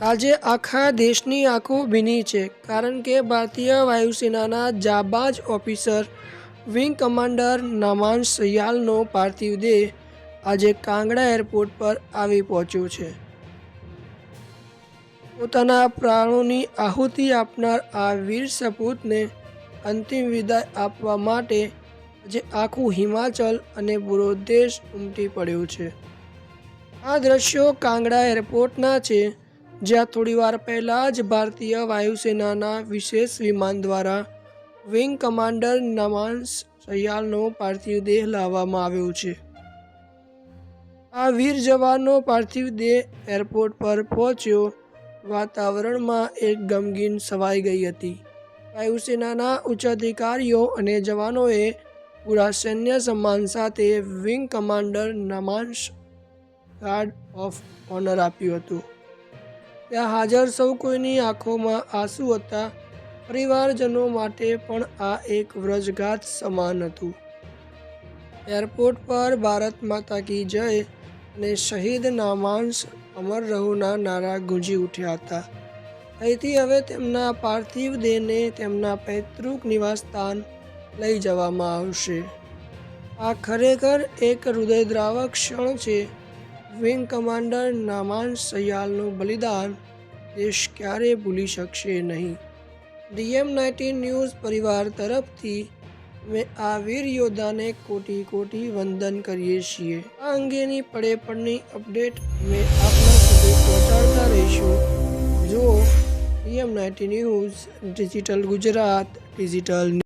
આજે આખા દેશની આંખો ભીની છે, કારણ કે ભારતીય વાયુસેનાના જાબાજ ઓફિસર, વિંગ કમાન્ડર નમાન સયાલનો પાર્થિવ દેહ આજે કાંગડા એરપોર્ટ પર આવી પહોંચ્યો છે. પોતાના પ્રાણોની આહુતિ આપનાર આ વીર સપૂતને અંતિમ વિદાય આપવા માટે આજે આખું હિમાચલ અને પૂરો દેશ ઉમટી પડ્યો છે. આ દ્રશ્યો કાંગડા એરપોર્ટના છે જ્યાં થોડીવાર પહેલાં જ ભારતીય વાયુસેનાના વિશેષ વિમાન દ્વારા વિંગ કમાન્ડર નમાન્સ સયાલનો પાર્થિવ દેહ લાવવામાં આવ્યો છે. આ વીર જવાનનો પાર્થિવ દેહ એરપોર્ટ પર પહોંચ્યો. વાતાવરણમાં એક ગમગીન સવાઈ ગઈ હતી. વાયુસેનાના ઉચ્ચ અધિકારીઓ અને જવાનોએ પૂરા સૈન્ય સન્માન સાથે વિંગ કમાન્ડર નમાન્સ ગાર્ડ ઓફ ઓનર આપ્યું હતું. ત્યાં હાજર સૌ કોઈની આંખોમાં આંસુ હતા. પરિવારજનો માટે પણ આ એક વ્રજગાત સમાન હતું. એરપોર્ટ પર ભારત માતા કી જય અને શહીદ નામાંશ અમર રહુના નારા ગુંજી ઉઠ્યા હતા. અહીંથી હવે તેમના પાર્થિવ દેહને તેમના પૈતૃક નિવાસસ્થાન લઈ જવામાં આવશે. આ ખરેખર એક હૃદયદ્રાવક ક્ષણ છે. વિંગ કમાન્ડર નામાન સયાલનું બલિદાન દેશ ક્યારેય ભૂલી શકશે નહીં. ડીએમ નાઇન્ટીન ન્યૂઝ પરિવાર તરફથી અમે આ વીર યોદ્ધાને કોટી કોટી વંદન કરીએ છીએ. આ અંગેની પડે પડની અપડેટ અમે આપના સુધી પહોંચાડતા રહીશું. જો DM ninety news, digital Gujarat, digital